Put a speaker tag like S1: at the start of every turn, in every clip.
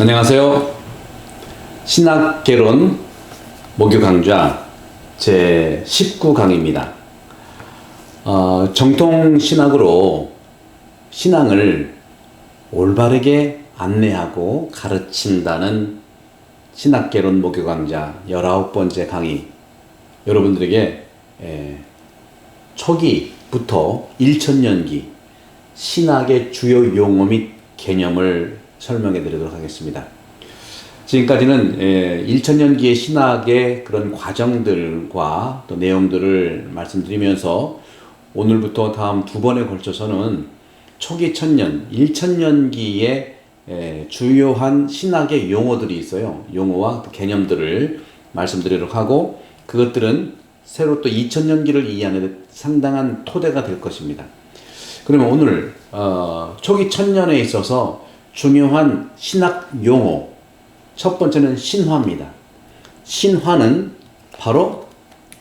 S1: 안녕하세요. 신학개론 목요 강좌 제 19강입니다. 어, 정통 신학으로 신앙을 올바르게 안내하고 가르친다는 신학개론 목요 강좌 19번째 강의 여러분들에게 에, 초기부터 1천년기 신학의 주요 용어 및 개념을 설명해 드리도록 하겠습니다. 지금까지는 1천년기의 신학의 그런 과정들과 또 내용들을 말씀드리면서 오늘부터 다음 두 번에 걸쳐서는 초기 천년, 1천년기의 주요한 신학의 용어들이 있어요. 용어와 개념들을 말씀드리도록 하고 그것들은 새로 또 2000년기를 이해하는 데 상당한 토대가 될 것입니다. 그러면 오늘 어, 초기 천년에 있어서 중요한 신학 용어 첫 번째는 신화입니다. 신화는 바로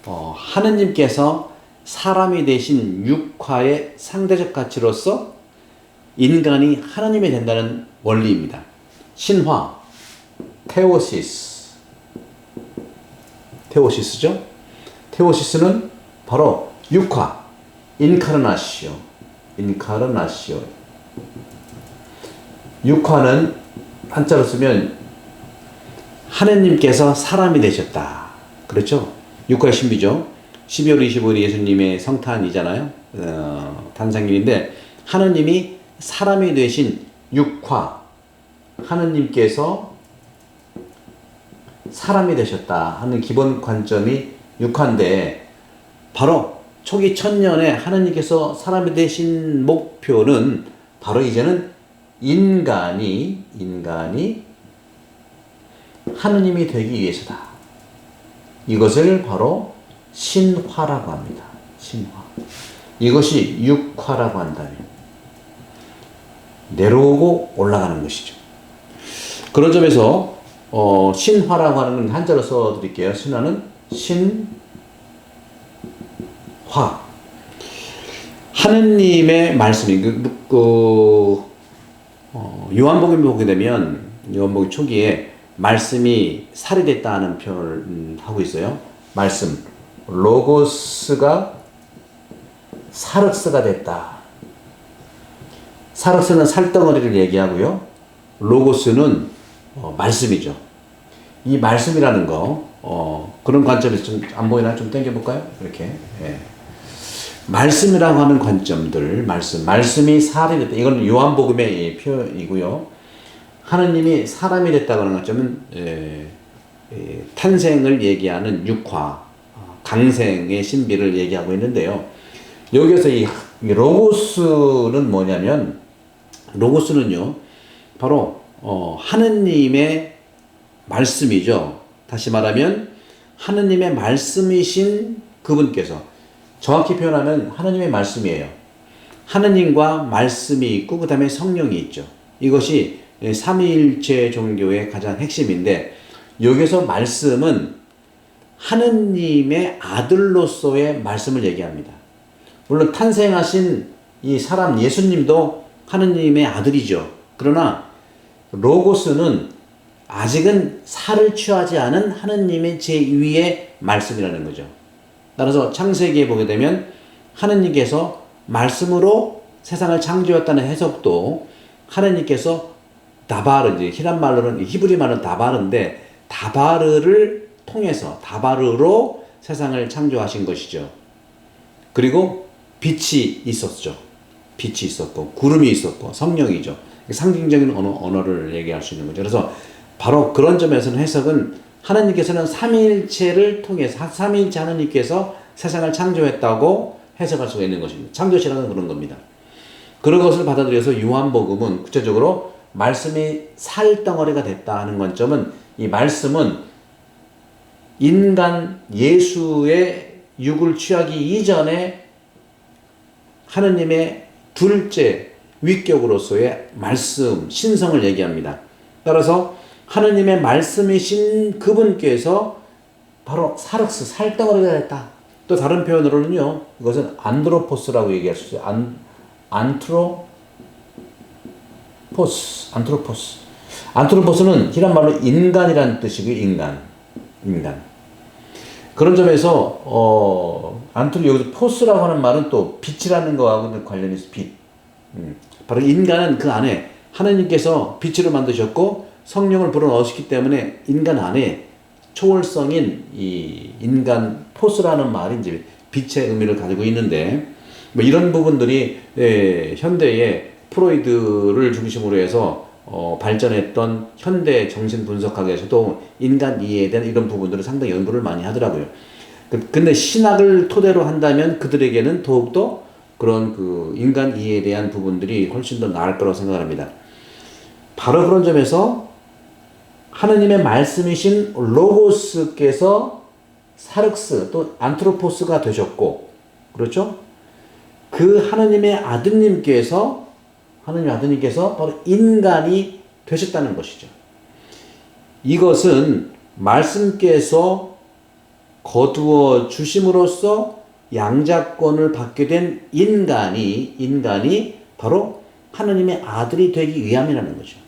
S1: 어, 하느님께서 사람이 되신 육화의 상대적 가치로서 인간이 하나님이 된다는 원리입니다. 신화, 테오시스, 테오시스죠. 테오시스는 바로 육화, 인카르나시오, 인카르나시오. 육화는 한자로 쓰면 하느님께서 사람이 되셨다. 그렇죠? 육화의 신비죠. 12월 25일 예수님의 성탄이잖아요. 어, 탄생일인데 하느님이 사람이 되신 육화 하느님께서 사람이 되셨다 하는 기본 관점이 육화인데 바로 초기 천년에 하느님께서 사람이 되신 목표는 바로 이제는 인간이 인간이 하느님이 되기 위해서다. 이것을 바로 신화라고 합니다. 신화. 이것이 육화라고 한다면 내려오고 올라가는 것이죠. 그런 점에서 어, 신화라고 하는 한자로 써드릴게요. 신화는 신화. 하느님의 말씀이 그, 그 어, 요한복음 보게 되면 요한복음 초기에 말씀이 살이 됐다는 표현을 음, 하고 있어요. 말씀 로고스가 사르스가 됐다. 사르스는 살덩어리를 얘기하고요. 로고스는 어, 말씀이죠. 이 말씀이라는 거 어, 그런 관점에서 좀 안 보이나 좀 당겨볼까요? 이렇게 예. 말씀이라고 하는 관점들 말씀 말씀이 살이 됐다. 이건 요한복음의 표현이고요. 하느님이 사람이 됐다고 하는 관점은 예, 예, 탄생을 얘기하는 육화 강생의 신비를 얘기하고 있는데요. 여기서 이 로고스는 뭐냐면 로고스는요 바로 어, 하느님의 말씀이죠. 다시 말하면 하느님의 말씀이신 그분께서 정확히 표현하면 하느님의 말씀이에요. 하느님과 말씀이 있고 그 다음에 성령이 있죠. 이것이 삼위일체 종교의 가장 핵심인데 여기서 말씀은 하느님의 아들로서의 말씀을 얘기합니다. 물론 탄생하신 이 사람 예수님도 하느님의 아들이죠. 그러나 로고스는 아직은 살을 취하지 않은 하느님의 제2의 말씀이라는 거죠. 따라서 창세기에 보게 되면 하느님께서 말씀으로 세상을 창조했다는 해석도 하느님께서 다바르, 이제 히란 말로는 히브리 말은 다바르인데 다바르를 통해서 다바르로 세상을 창조하신 것이죠. 그리고 빛이 있었죠. 빛이 있었고 구름이 있었고 성령이죠. 상징적인 언어, 언어를 얘기할 수 있는 거죠. 그래서 바로 그런 점에서는 해석은 하나님께서는 삼위일체를 통해서 삼위일체 하나님께서 세상을 창조했다고 해석할 수가 있는 것입니다. 창조시라는 그런 겁니다. 그런 것을 받아들여서 요한복음은 구체적으로 말씀이 살덩어리가 됐다 하는 관점은 이 말씀은 인간 예수의 육을 취하기 이전에 하느님의 둘째 위격으로서의 말씀, 신성을 얘기합니다. 따라서 하느님의 말씀이신 그분께서 바로 사르스, 살덩어리가 됐다. 또 다른 표현으로는요, 이것은 안드로포스라고 얘기할 수 있어요. 안, 안트로포스, 안트로포스. 안트로포스는 히란 말로 인간이라는 뜻이고 인간, 인간. 그런 점에서 어 안트로 여기서 포스라고 하는 말은 또 빛이라는 거하고 관련이 있어 빛. 음. 바로 인간은 그 안에 하나님께서 빛으로 만드셨고 성령을 불어넣으셨기 때문에 인간 안에 초월성인 이 인간 포스라는 이제 빛의 의미를 가지고 있는데 뭐 이런 부분들이 예, 현대의 프로이드를 중심으로 해서 어, 발전했던 현대 정신 분석학에서도 인간 이해에 대한 이런 부분들을 상당히 연구를 많이 하더라고요. 그- 근데 신학을 토대로 한다면 그들에게는 더욱더 그런 그 인간 이해에 대한 부분들이 훨씬 더 나을 거라고 생각합니다. 바로 그런 점에서 하느님의 말씀이신 로고스께서 사륵스 또 안트로포스가 되셨고 그렇죠? 그 하느님의 아드님께서 하느님 아드님께서 바로 인간이 되셨다는 것이죠. 이것은 말씀께서 거두어 주심으로써 양자권을 받게 된 인간이 인간이 바로 하느님의 아들이 되기 위함이라는 거죠.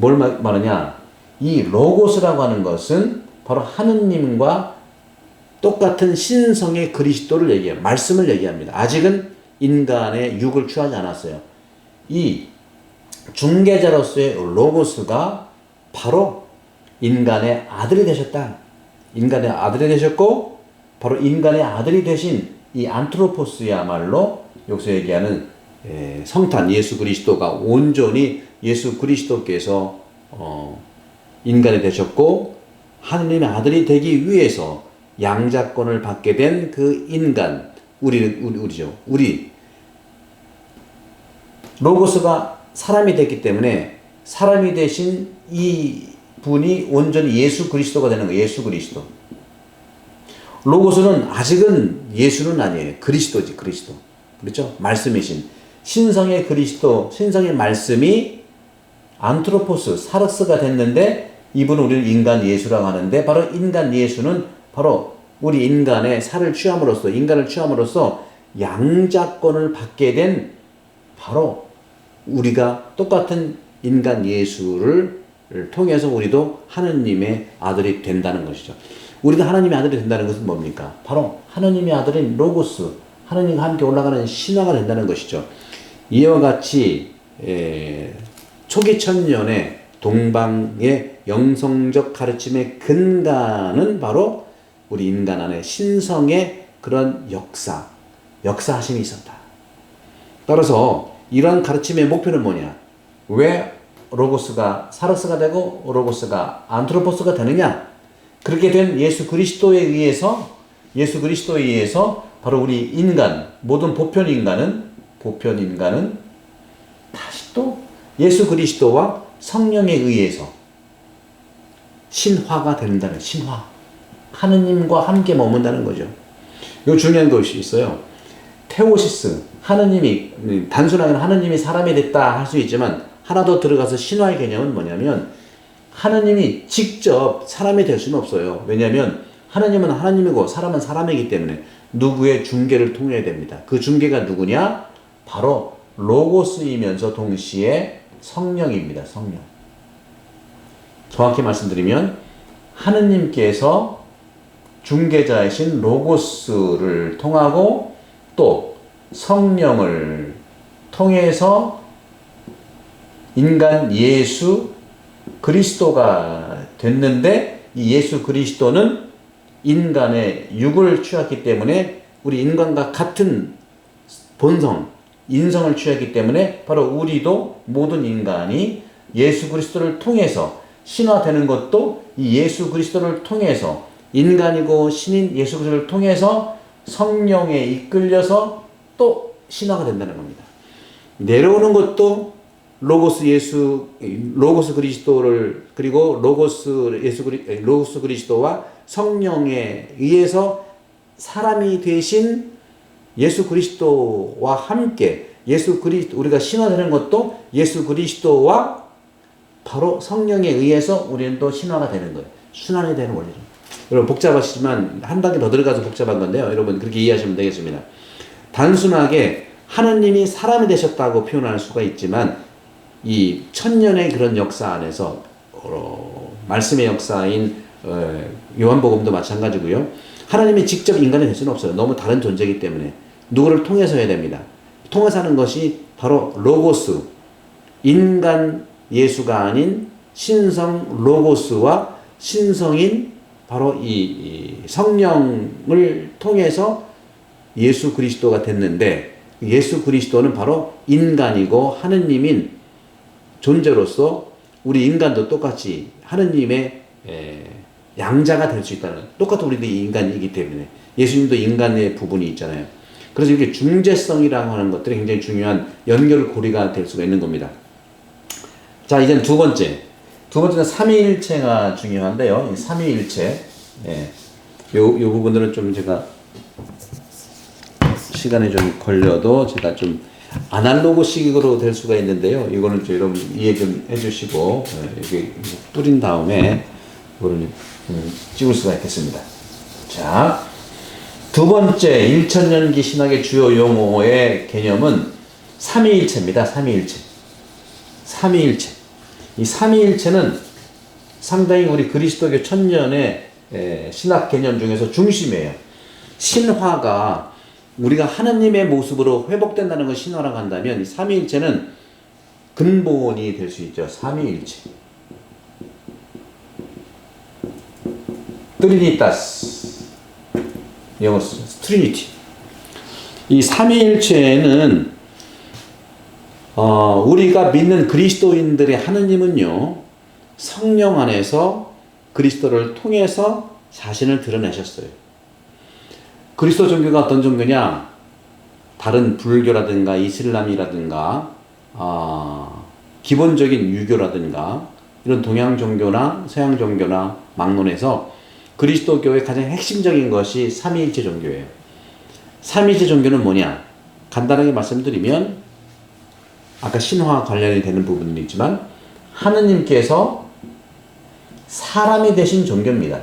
S1: 뭘 말- 말하냐? 이 로고스라고 하는 것은 바로 하느님과 똑같은 신성의 그리스도를 얘기해요. 말씀을 얘기합니다. 아직은 인간의 육을 취하지 않았어요. 이 중개자로서의 로고스가 바로 인간의 아들이 되셨다. 인간의 아들이 되셨고 바로 인간의 아들이 되신 이 안트로포스야말로 여기서 얘기하는 에, 성탄 예수 그리스도가 온전히 예수 그리스도께서 어, 인간이 되셨고 하느님의 아들이 되기 위해서 양자권을 받게 된 그 인간 우리 우리 우리죠. 우리 로고스가 사람이 됐기 때문에 사람이 되신 이 분이 온전히 예수 그리스도가 되는 거예요. 예수 그리스도. 로고스는 아직은 예수는 아니에요. 그리스도지, 그리스도. 그렇죠? 말씀이신 신성의 그리스도, 신성의 말씀이 안트로포스, 사르스가 됐는데 이분은 우리는 인간 예수라고 하는데 바로 인간 예수는 바로 우리 인간의 살을 취함으로써 인간을 취함으로써 양자권을 받게 된 바로 우리가 똑같은 인간 예수를 통해서 우리도 하느님의 아들이 된다는 것이죠. 우리가 하나님의 아들이 된다는 것은 뭡니까? 바로 하나님의 아들인 로고스, 하나님과 함께 올라가는 신화가 된다는 것이죠. 이와 같이 에, 초기 천년의 동방의 영성적 가르침의 근간은 바로 우리 인간 안에 신성의 그런 역사, 역사하심이 있었다. 따라서 이러한 가르침의 목표는 뭐냐? 왜 로고스가 사르스가 되고 로고스가 안트로포스가 되느냐? 그렇게 된 예수 그리스도에 의해서 예수 그리스도에 의해서 바로 우리 인간 모든 보편 인간은 보편 인간은 다시 또 예수 그리스도와 성령에 의해서 신화가 된다는 신화 하느님과 함께 머문다는 거죠. 요 중요한 것이 있어요. 테오시스 하느님이 음, 단순하게는 하느님이 사람이 됐다 할 수 있지만 하나 더 들어가서 신화의 개념은 뭐냐면 하느님이 직접 사람이 될 수는 없어요. 왜냐하면 하느님은 하나님이고 사람은 사람이기 때문에 누구의 중개를 통해야 됩니다. 그 중개가 누구냐? 바로 로고스이면서 동시에 성령입니다. 성령. 정확히 말씀드리면 하느님께서 중개자이신 로고스를 통하고 또 성령을 통해서 인간 예수 그리스도가 됐는데 이 예수 그리스도는 인간의 육을 취했기 때문에 우리 인간과 같은 본성, 인성을 취했기 때문에 바로 우리도 모든 인간이 예수 그리스도를 통해서 신화되는 것도 이 예수 그리스도를 통해서 인간이고 신인 예수 그리스도를 통해서 성령에 이끌려서 또 신화가 된다는 겁니다. 내려오는 것도 로고스 예수 로고스 그리스도를 그리고 로고스 예수 그리스도와 성령에 의해서 사람이 되신 예수 그리스도와 함께 예수 그리스도 우리가 신화되는 것도 예수 그리스도와 바로 성령에 의해서 우리는 또 신화가 되는 거예요. 순환이 되는 원리죠. 여러분 복잡하시지만 한 단계 더 들어가서 복잡한 건데요. 여러분 그렇게 이해하시면 되겠습니다. 단순하게 하느님이 사람이 되셨다고 표현할 수가 있지만 이 천년의 그런 역사 안에서 어, 말씀의 역사인 어, 요한복음도 마찬가지고요. 하나님이 직접 인간이 될 수는 없어요. 너무 다른 존재이기 때문에 누구를 통해서 해야 됩니다. 통해서 하는 것이 바로 로고스 인간 예수가 아닌 신성 로고스와 신성인 바로 이, 이 성령을 통해서 예수 그리스도가 됐는데 예수 그리스도는 바로 인간이고 하느님인 존재로서 우리 인간도 똑같이 하느님의 에, 양자가 될 수 있다는 똑같은 우리도 인간이기 때문에 예수님도 인간의 부분이 있잖아요. 그래서 이렇게 중재성이라고 하는 것들이 굉장히 중요한 연결 고리가 될 수가 있는 겁니다. 자, 이제는 두 번째. 두 번째는 삼위일체가 중요한데요. 이 삼위일체. 예. 요, 요 부분들은 좀 제가 시간이 좀 걸려도 제가 좀 아날로그식으로 될 수가 있는데요. 이거는 좀 여러분 이해 좀 해주시고 예, 이렇게 뿌린 다음에 이거를 좀 찍을 수가 있겠습니다. 자, 두 번째 1천년기 신학의 주요 용어의 개념은 삼위일체입니다. 삼위일체. 삼위일체. 이 삼위일체는 상당히 우리 그리스도교 천년의 에, 신학 개념 중에서 중심이에요. 신화가 우리가 하느님의 모습으로 회복된다는 걸 신화라고 한다면 이 삼위일체는 근본이 될 수 있죠. 삼위일체. 트리니타스. 영어 트리니티. 이 삼위일체는 어, 우리가 믿는 그리스도인들의 하느님은요, 성령 안에서 그리스도를 통해서 자신을 드러내셨어요. 그리스도 종교가 어떤 종교냐? 다른 불교라든가 이슬람이라든가, 어, 기본적인 유교라든가, 이런 동양 종교나 서양 종교나 막론에서 그리스도교의 가장 핵심적인 것이 삼위일체 종교예요. 삼위일체 종교는 뭐냐? 간단하게 말씀드리면 아까 신화 관련이 되는 부분은 있지만 하느님께서 사람이 되신 종교입니다.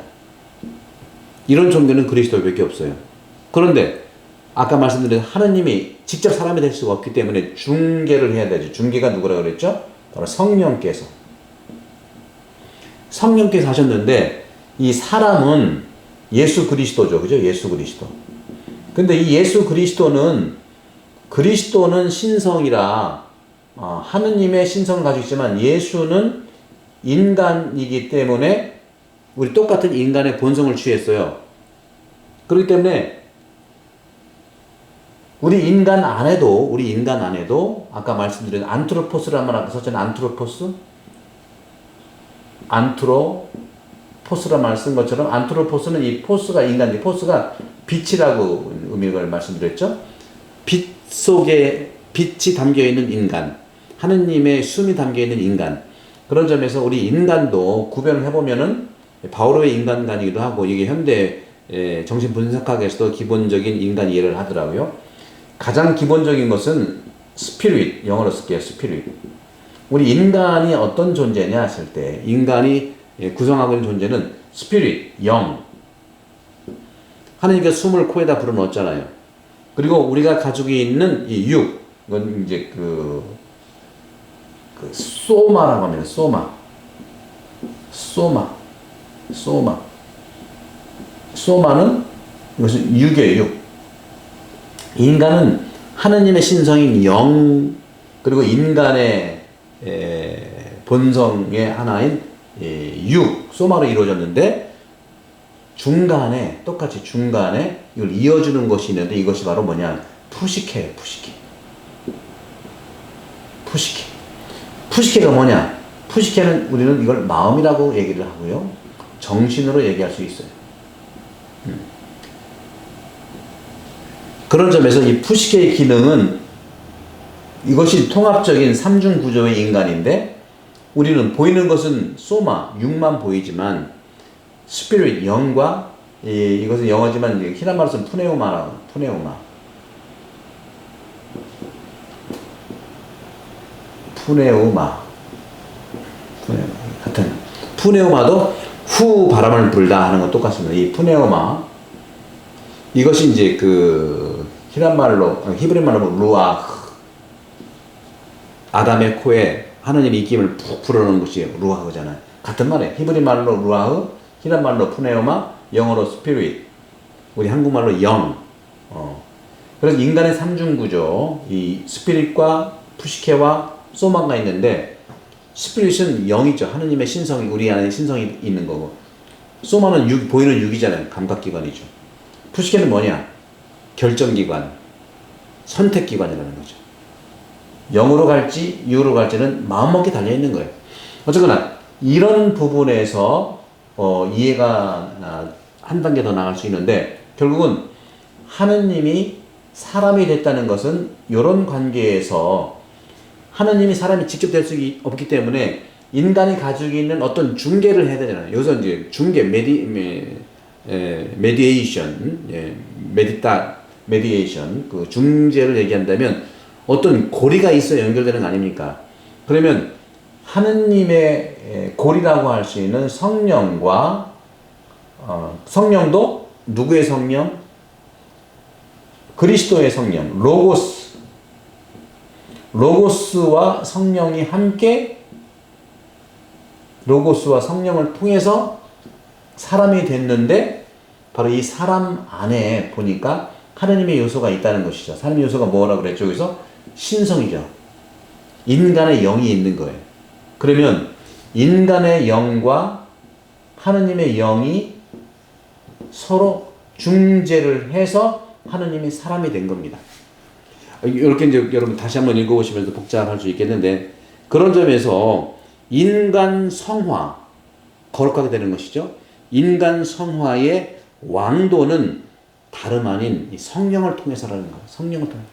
S1: 이런 종교는 그리스도밖에 없어요. 그런데 아까 말씀드린 하느님이 직접 사람이 될 수가 없기 때문에 중계를 해야 되죠. 중계가 누구라고 그랬죠? 바로 성령께서. 성령께서 하셨는데 이 사람은 예수 그리스도죠. 그죠? 예수 그리스도. 근데 이 예수 그리스도는 그리스도는 신성이라 어, 하느님의 신성을 가지고 있지만 예수는 인간이기 때문에 우리 똑같은 인간의 본성을 취했어요. 그렇기 때문에 우리 인간 안에도 우리 인간 안에도 아까 말씀드린 안트로포스라는 말 앞에 썼잖아요. 안트로포스 안트로 포스라 말쓴 것처럼 안트로포스는 이 포스가 인간 이 포스가 빛이라고 의미를 말씀드렸죠. 빛 속에 빛이 담겨 있는 인간, 하느님의 숨이 담겨 있는 인간. 그런 점에서 우리 인간도 구별을 해보면은 바오로의 인간관이기도 하고 이게 현대 정신 분석학에서도 기본적인 인간 이해를 하더라고요. 가장 기본적인 것은 스피릿 영어로 쓸게요. 스피릿. 우리 인간이 어떤 존재냐 했을 때 인간이 구성하고 있는 존재는 스피릿 영. 하느님께서 숨을 코에다 불어넣었잖아요. 그리고 우리가 가지고 있는 이 육, 이건 이제 그, 그 소마라고 합니다. 소마. 소마. 소마. 소마는 이것은 육이에요, 육. 인간은 하느님의 신성인 영, 그리고 인간의 에, 본성의 하나인 에, 육, 소마로 이루어졌는데, 중간에, 똑같이 중간에 이걸 이어주는 것이 있는데 이것이 바로 뭐냐? 푸시케예요, 푸시케. 푸시케. 푸시케가 뭐냐? 푸시케는 우리는 이걸 마음이라고 얘기를 하고요. 정신으로 얘기할 수 있어요. 음. 그런 점에서 이 푸시케의 기능은 이것이 통합적인 삼중 구조의 인간인데 우리는 보이는 것은 소마, 육만 보이지만 스피릿, 영과 이, 이것은 영어지만 히라마로 쓰는 푸네오마라고 푸네오마. 푸네오마. 푸네오마. 같은 푸네오마도 후 바람을 불다 하는 건 똑같습니다. 이 푸네오마. 이것이 이제 그 히란 말로 히브리 말로 루아 아담의 코에 하느님의 입김을 푹 불어넣은 것이 루아흐잖아요. 같은 말이에요. 히브리 말로 루아흐, 히란 말로 푸네오마, 영어로 스피릿, 우리 한국말로 영. 어. 그래서 인간의 삼중 구조, 이 스피릿과 푸시케와 소마가 있는데 스피릿은 영이죠. 하느님의 신성이 우리 안에 신성이 있는 거고 소마는 육, 보이는 육이잖아요. 감각기관이죠. 푸시케는 뭐냐? 결정기관, 선택기관이라는 거죠. 영으로 갈지 육으로 갈지는 마음먹기 달려 있는 거예요. 어쨌거나 이런 부분에서 어, 이해가 아, 한 단계 더 나갈 수 있는데 결국은 하느님이 사람이 됐다는 것은 이런 관계에서 하느님이 사람이 직접 될 수 없기 때문에 인간이 가지고 있는 어떤 중개를 해야 되잖아요. 여기서 이제 중개, 메디, 메, 에, 메디에이션, 예, 메디타, 메디에이션, 그 중재를 얘기한다면 어떤 고리가 있어 연결되는 거 아닙니까? 그러면 하느님의 에, 고리라고 할 수 있는 성령과 어, 성령도 누구의 성령? 그리스도의 성령, 로고스. 로고스와 성령이 함께 로고스와 성령을 통해서 사람이 됐는데 바로 이 사람 안에 보니까 하느님의 요소가 있다는 것이죠. 하느님의 요소가 뭐라고 그랬죠? 여기서 신성이죠. 인간의 영이 있는 거예요. 그러면 인간의 영과 하느님의 영이 서로 중재를 해서 하느님이 사람이 된 겁니다. 이렇게 이제 여러분 다시 한번 읽어보시면서 복잡할 수 있겠는데 그런 점에서 인간 성화 거룩하게 되는 것이죠. 인간 성화의 왕도는 다름 아닌 성령을 통해서라는 거예요. 성령을 통해.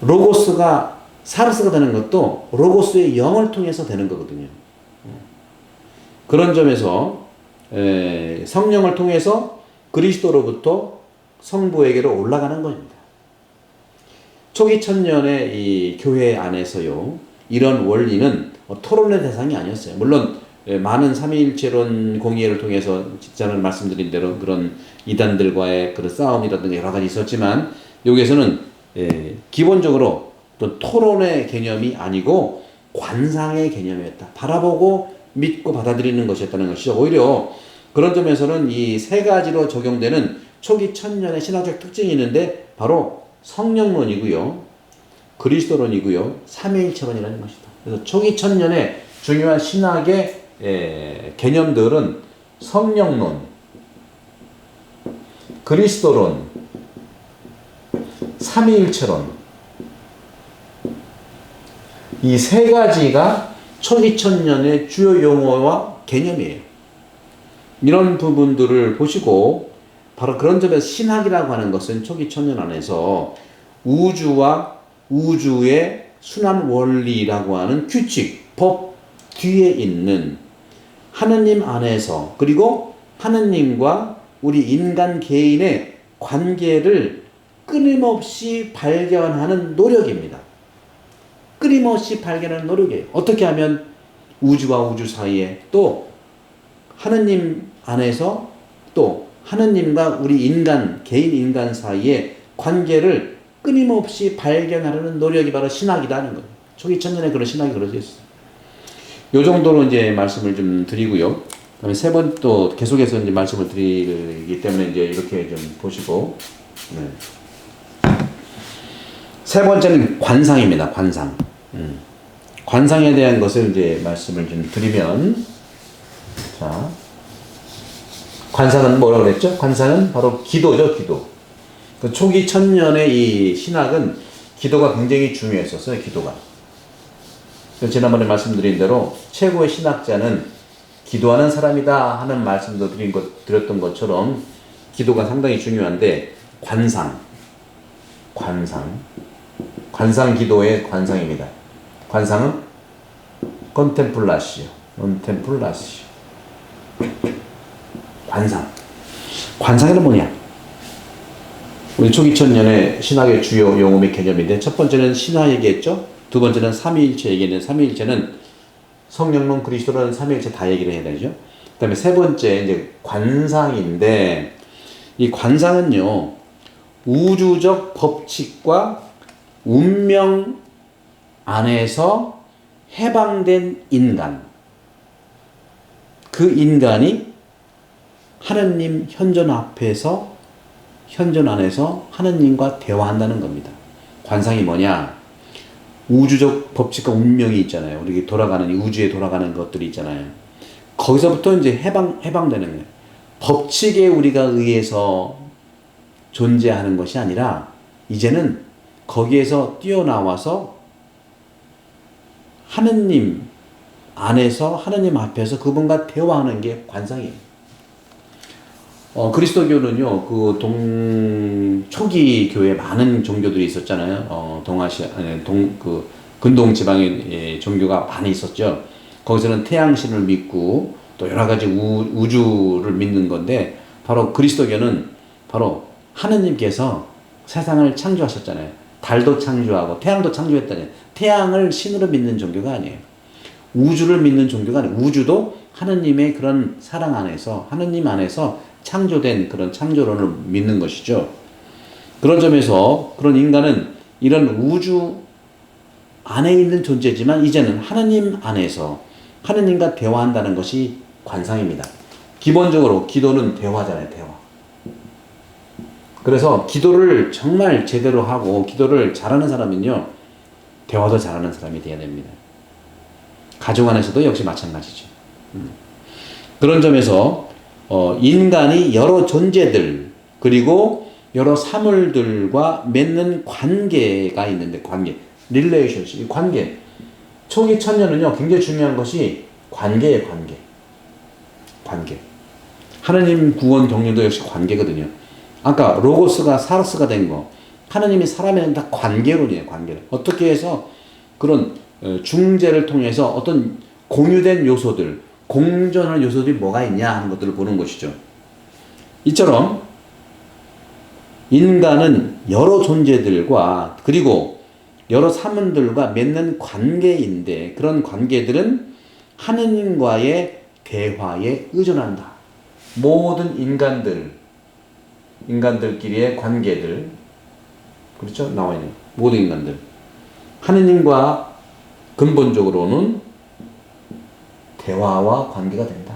S1: 로고스가 사르스가 되는 것도 로고스의 영을 통해서 되는 거거든요. 그런 점에서 성령을 통해서 그리스도로부터 성부에게로 올라가는 겁니다. 초기 천년의 이 교회 안에서요, 이런 원리는 뭐 토론의 대상이 아니었어요. 물론 많은 삼위일체론 공의를 통해서 직전에 말씀드린 대로 그런 이단들과의 그런 싸움이라든가 여러 가지 있었지만 여기에서는 기본적으로 또 토론의 개념이 아니고 관상의 개념이었다. 바라보고 믿고 받아들이는 것이었다는 것이죠. 오히려 그런 점에서는 이 세 가지로 적용되는 초기 천년의 신학적 특징이 있는데 바로 성령론이고요. 그리스도론이고요. 삼위일체론이라는 것이다. 그래서 초기 천년의 중요한 신학의 에, 개념들은 성령론, 그리스도론, 삼위일체론 이세 가지가 초기 천년의 주요 용어와 개념이에요. 이런 부분들을 보시고 바로 그런 점에서 신학이라고 하는 것은 초기 천년 안에서 우주와 우주의 순환 원리라고 하는 규칙, 법 뒤에 있는 하느님 안에서 그리고 하느님과 우리 인간 개인의 관계를 끊임없이 발견하는 노력입니다. 끊임없이 발견하는 노력이에요. 어떻게 하면 우주와 우주 사이에 또 하느님 안에서 또 하느님과 우리 인간, 개인 인간 사이에 관계를 끊임없이 발견하려는 노력이 바로 신학이라는 거예요. 초기 천년에 그런 신학이 그려져 있어요. 요 정도로 이제 말씀을 좀 드리고요. 그다음에 세 번 또 계속해서 이제 말씀을 드리기 때문에 이제 이렇게 좀 보시고, 네. 세 번째는 관상입니다. 관상. 음. 관상에 대한 것을 이제 말씀을 좀 드리면, 자, 관상은 뭐라고 그랬죠? 관상은 바로 기도죠, 기도. 그 초기 천년의 이 신학은 기도가 굉장히 중요했었어요, 기도가. 지난번에 말씀드린 대로 최고의 신학자는 기도하는 사람이다 하는 말씀도 드린 것, 드렸던 것처럼 기도가 상당히 중요한데 관상, 관상, 관상 기도의 관상입니다. 관상은 컨템플라시오, 컨템플라시오. 관상. 관상이란 뭐냐? 우리 초기 천년의 신학의 주요 용어 및 개념인데 첫 번째는 신화 얘기했죠. 두 번째는 삼위일체 얘기는 삼위일체는 성령론 그리스도라는 삼위일체 다 얘기를 해야 되죠. 그다음에 세 번째 이제 관상인데 이 관상은요 우주적 법칙과 운명 안에서 해방된 인간. 그 인간이 하느님 현존 앞에서 현존 안에서 하느님과 대화한다는 겁니다. 관상이 뭐냐? 우주적 법칙과 운명이 있잖아요. 우리 돌아가는 이 우주에 돌아가는 것들이 있잖아요. 거기서부터 이제 해방 해방되는 거예요. 법칙에 우리가 의해서 존재하는 것이 아니라 이제는 거기에서 뛰어나와서 하느님 안에서 하느님 앞에서 그분과 대화하는 게 관상이에요. 어, 그리스도교는요, 그 동, 초기 교회 많은 종교들이 있었잖아요. 어, 동아시아, 아니, 동, 그, 근동 지방의 예, 종교가 많이 있었죠. 거기서는 태양신을 믿고 또 여러 가지 우, 우주를 믿는 건데, 바로 그리스도교는 바로 하느님께서 세상을 창조하셨잖아요. 달도 창조하고 태양도 창조했다니. 태양을 신으로 믿는 종교가 아니에요. 우주를 믿는 종교가 아니에요. 우주도 하느님의 그런 사랑 안에서, 하느님 안에서 창조된 그런 창조론을 믿는 것이죠. 그런 점에서 그런 인간은 이런 우주 안에 있는 존재지만 이제는 하느님 안에서 하느님과 대화한다는 것이 관상입니다. 기본적으로 기도는 대화잖아요, 대화. 그래서 기도를 정말 제대로 하고 기도를 잘하는 사람은요, 대화도 잘하는 사람이 되어야 됩니다. 가정 안에서도 역시 마찬가지죠. 음. 그런 점에서 어, 인간이 여러 존재들 그리고 여러 사물들과 맺는 관계가 있는데 관계, 릴레이션십, 관계. 초기 천년은요 굉장히 중요한 것이 관계의 관계, 관계. 하나님 구원 경륜도 역시 관계거든요. 아까 로고스가 사르스가 된 거, 하나님이 사람에는 다 관계론이에요, 관계론. 어떻게 해서 그런 어, 중재를 통해서 어떤 공유된 요소들, 공존할 요소들이 뭐가 있냐 하는 것들을 보는 것이죠. 이처럼 인간은 여러 존재들과 그리고 여러 사물들과 맺는 관계인데 그런 관계들은 하느님과의 대화에 의존한다. 모든 인간들, 인간들끼리의 관계들, 그렇죠? 나와 있는 모든 인간들. 하느님과 근본적으로는 대화와 관계가 된다.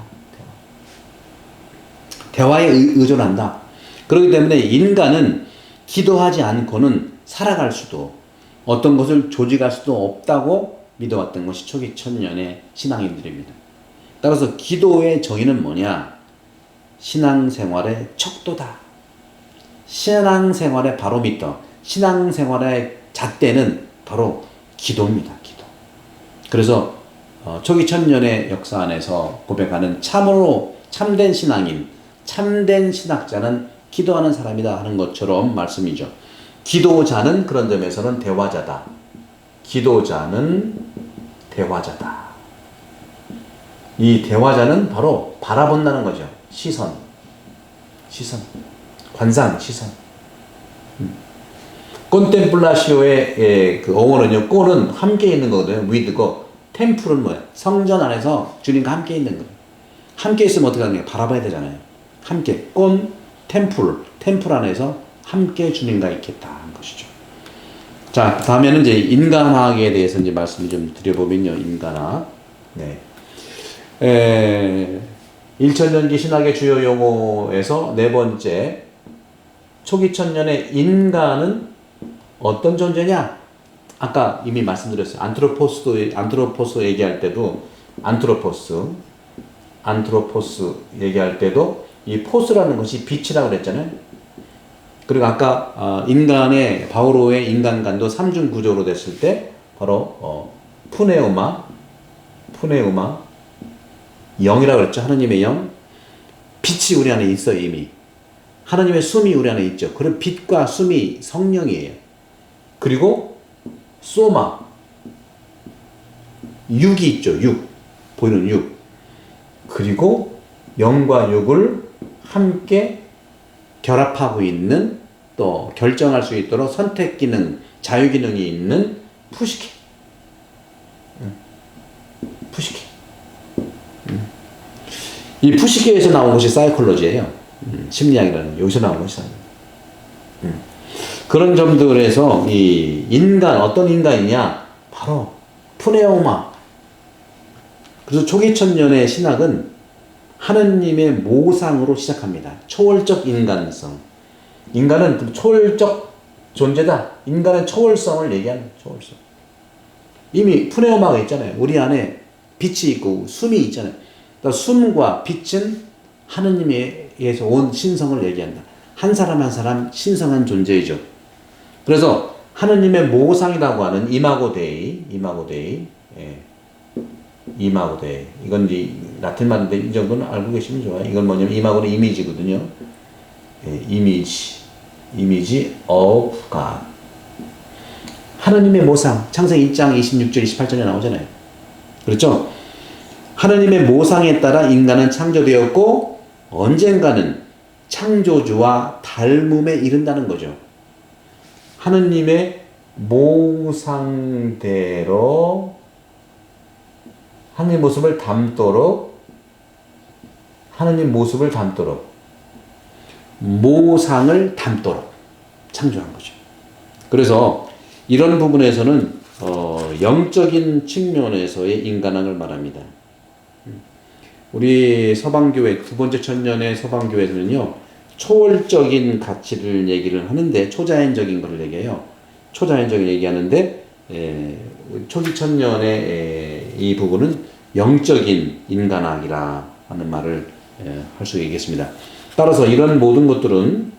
S1: 대화. 에 의존한다. 그렇기 때문에 인간은 기도하지 않고는 살아갈 수도 어떤 것을 조직할 수도 없다고 믿어왔던 것이 초기 천년의 신앙인들입니다. 따라서 기도의 정의는 뭐냐? 신앙생활의 척도다. 신앙생활의 바로미터, 신앙생활의 잣대는 바로 기도입니다. 기도. 그래서 어, 초기 천년의 역사 안에서 고백하는 참으로 참된 신앙인, 참된 신학자는 기도하는 사람이다 하는 것처럼 말씀이죠. 기도자는 그런 점에서는 대화자다. 기도자는 대화자다. 이 대화자는 바로 바라본다는 거죠. 시선. 시선. 관상, 시선. 음. 콘템플라시오의 그 어원은요, 꼴은 함께 있는 거거든요. 위드고, 템플은 뭐야? 성전 안에서 주님과 함께 있는 거예요. 함께 있으면 어떻게 하는 거예요? 바라봐야 되잖아요. 함께. 꼰, 템플, 템플 안에서 함께 주님과 있겠다 하는 것이죠. 자, 다음에는 이제 인간학에 대해서 이제 말씀을 좀 드려보면요. 인간학. 네. 에, 1천년기 신학의 주요 용어에서 네 번째, 초기 천년의 인간은 어떤 존재냐? 아까 이미 말씀드렸어요. 안트로포스도 안트로포스 얘기할 때도 안트로포스 안트로포스 얘기할 때도 이 포스라는 것이 빛이라고 그랬잖아요. 그리고 아까 어, 인간의 바오로의 인간관도 삼중 구조로 됐을 때 바로 어, 푸네우마 푸네우마 영이라고 그랬죠. 하나님의 영. 빛이 우리 안에 있어요, 이미. 하나님의 숨이 우리 안에 있죠. 그런 빛과 숨이 성령이에요. 그리고 소마 육이 있죠. 육 보이는 육 그리고 영과 육을 함께 결합하고 있는 또 결정할 수 있도록 선택 기능, 자유 기능이 있는 푸시케. 푸시케. 이 푸시케에서 나온 것이 사이콜로지예요. 심리학이라는 여기서 나온 것이 그런 점들에서 이 인간 어떤 인간이냐 바로 푸네오마. 그래서 초기 천년의 신학은 하느님의 모상으로 시작합니다. 초월적 인간성. 인간은 초월적 존재다. 인간의 초월성을 얘기하는 초월성. 이미 푸네오마가 있잖아요. 우리 안에 빛이 있고 숨이 있잖아요. 그러니까 숨과 빛은 하느님에 의 해서 온 신성을 얘기한다. 한 사람 한 사람 신성한 존재이죠. 그래서 하느님의 모상이라고 하는 이마고데이, 이마고데이, 예. 이마고데이. 이건 이제 라틴 말인데 이 정도는 알고 계시면 좋아요. 이건 뭐냐면 이마고는 이미지거든요. 예, 이미지, 이미지 of God. 하느님의 모상, 창세기 1장 26절, 28절에 나오잖아요. 그렇죠? 하느님의 모상에 따라 인간은 창조되었고 언젠가는 창조주와 닮음에 이른다는 거죠. 하느님의 모상대로 하느님 모습을 담도록 하느님 모습을 담도록 모상을 담도록 창조한 거죠. 그래서 이런 부분에서는 어, 영적인 측면에서의 인간학을 말합니다. 우리 서방교회 두 번째 천년의 서방교회에서는요 초월적인 가치를 얘기를 하는데 초자연적인 것을 얘기해요. 초자연적인 얘기하는데 에, 초기 천년의 에, 이 부분은 영적인 인간학이라 하는 말을 할 수 있겠습니다. 따라서 이런 모든 것들은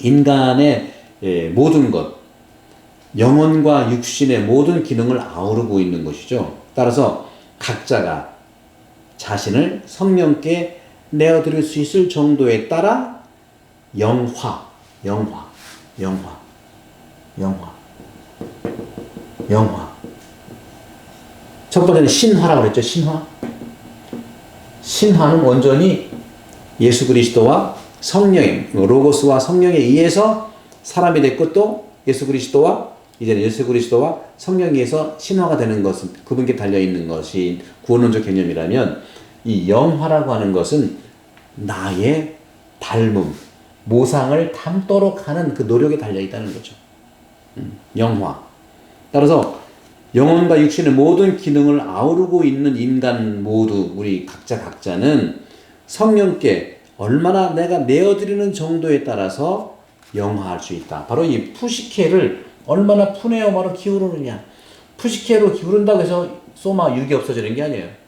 S1: 인간의 에, 모든 것, 영혼과 육신의 모든 기능을 아우르고 있는 것이죠. 따라서 각자가 자신을 성령께 내어드릴 수 있을 정도에 따라 영화, 영화, 영화, 영화, 영화. 첫 번째는 신화라고 그랬죠. 신화. 신화는 온전히 예수 그리스도와 성령의 로고스와 성령에 의해서 사람이 됐고 또 예수 그리스도와 이제는 예수 그리스도와 성령에 의해서 신화가 되는 것은 그분께 달려 있는 것이 구원론적 개념이라면 이 영화라고 하는 것은 나의 닮음, 모상을 닮도록 하는 그 노력에 달려 있다는 거죠. 음, 영화. 따라서 영혼과 육신의 모든 기능을 아우르고 있는 인간 모두 우리 각자 각자는 성령께 얼마나 내가 내어드리는 정도에 따라서 영화할 수 있다. 바로 이 푸시케를 얼마나 푸네오마로 기울이느냐. 푸시케로 기울인다고 해서 소마 육이 없어지는 게 아니에요.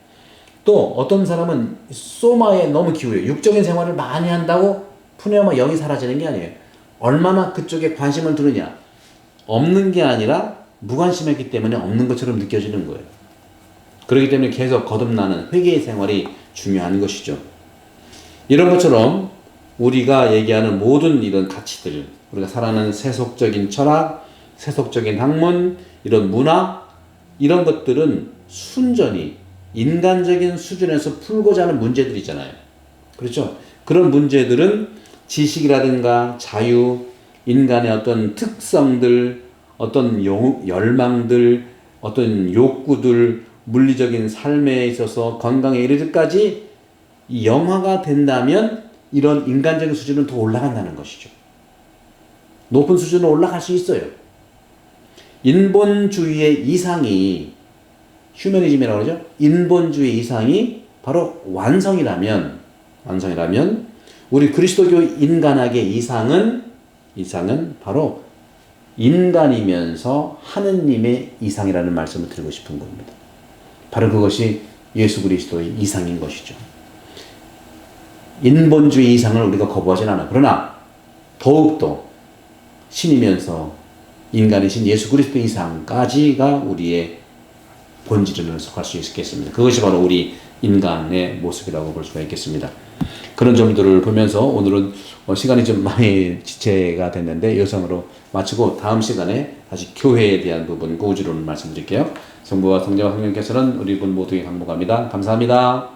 S1: 또 어떤 사람은 소마에 너무 기울여 육적인 생활을 많이 한다고 푸네오마 영이 사라지는 게 아니에요. 얼마나 그쪽에 관심을 두느냐. 없는 게 아니라 무관심했기 때문에 없는 것처럼 느껴지는 거예요. 그렇기 때문에 계속 거듭나는 회개의 생활이 중요한 것이죠. 이런 것처럼 우리가 얘기하는 모든 이런 가치들, 우리가 살아가는 세속적인 철학, 세속적인 학문, 이런 문화, 이런 것들은 순전히 인간적인 수준에서 풀고자 하는 문제들이잖아요. 그렇죠? 그런 문제들은 지식이라든가 자유, 인간의 어떤 특성들, 어떤 열망들, 어떤 욕구들, 물리적인 삶에 있어서 건강에 이르기까지 영화가 된다면 이런 인간적인 수준은 더 올라간다는 것이죠. 높은 수준으로 올라갈 수 있어요. 인본주의의 이상이 휴머니즘이라고 그러죠. 인본주의 이상이 바로 완성이라면 완성이라면 우리 그리스도교 인간학의 이상은 이상은 바로 인간이면서 하느님의 이상이라는 말씀을 드리고 싶은 겁니다. 바로 그것이 예수 그리스도의 이상인 것이죠. 인본주의 이상을 우리가 거부하진 않아. 그러나 더욱더 신이면서 인간이신 예수 그리스도 이상까지가 우리의 본질을 속할 수 있겠습니다. 그것이 바로 우리 인간의 모습이라고 볼 수가 있겠습니다. 그런 점들을 보면서 오늘은 시간이 좀 많이 지체가 됐는데 여성으로 마치고 다음 시간에 다시 교회에 대한 부분 고우주론을 말씀드릴게요. 성부와 성자와 성령께서는 우리 분 모두에게 항복합니다. 감사합니다.